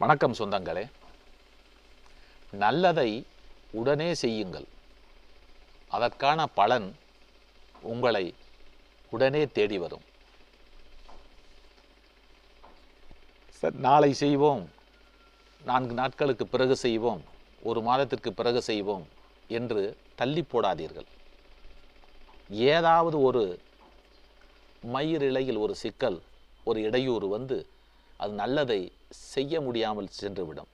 வணக்கம் சொந்தங்களே. நல்லதை உடனே செய்யுங்கள். அதற்கான பலன் உங்களை உடனே தேடி வரும். சார் நாளை செய்வோம். நான்கு நாட்களுக்கு பிறகு செய்வோம். ஒரு மாதத்திற்கு பிறகு செய்வோம் என்று தள்ளி போடாதீர்கள். ஏதாவது ஒரு மயிரிழையில் ஒரு சிக்கல் ஒரு இடையூறு வந்து அது நல்லதை செய்ய முடியாமல் சென்றுவிடும்.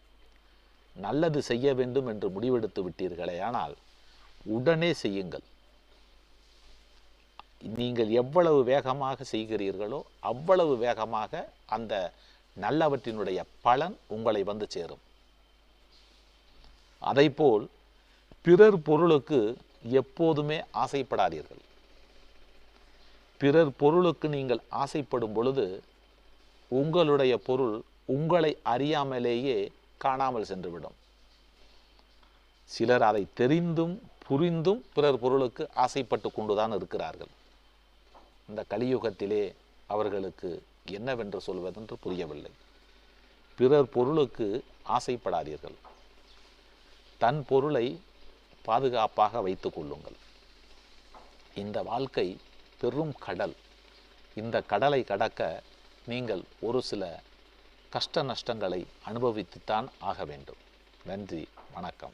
நல்லது செய்ய வேண்டும் என்று முடிவெடுத்து விட்டீர்களே ஆனால் உடனே செய்யுங்கள். நீங்கள் எவ்வளவு வேகமாக செய்கிறீர்களோ அவ்வளவு வேகமாக அந்த நல்லவற்றினுடைய பலன் உங்களை வந்து சேரும். அதைப்போல் பிறர் பொருளுக்கு எப்போதுமே ஆசைப்படாதீர்கள். பிறர் பொருளுக்கு நீங்கள் ஆசைப்படும் பொழுது உங்களுடைய பொருள் உங்களை அறியாமலேயே காணாமல் சென்றுவிடும். சிலர் அதை தெரிந்தும் புரிந்தும் பிறர் பொருளுக்கு ஆசைப்பட்டு கொண்டுதான் இருக்கிறார்கள். இந்த கலியுகத்திலே அவர்களுக்கு என்னவென்று சொல்வதென்று புரியவில்லை. பிறர் பொருளுக்கு ஆசைப்படாதீர்கள். தன் பொருளை பாதுகாப்பாக வைத்து கொள்ளுங்கள். இந்த வாழ்க்கை பெரும் கடல். இந்த கடலை கடக்க நீங்கள் ஒரு சில கஷ்ட நஷ்டங்களை அனுபவித்துத்தான் ஆக வேண்டும். நன்றி வணக்கம்.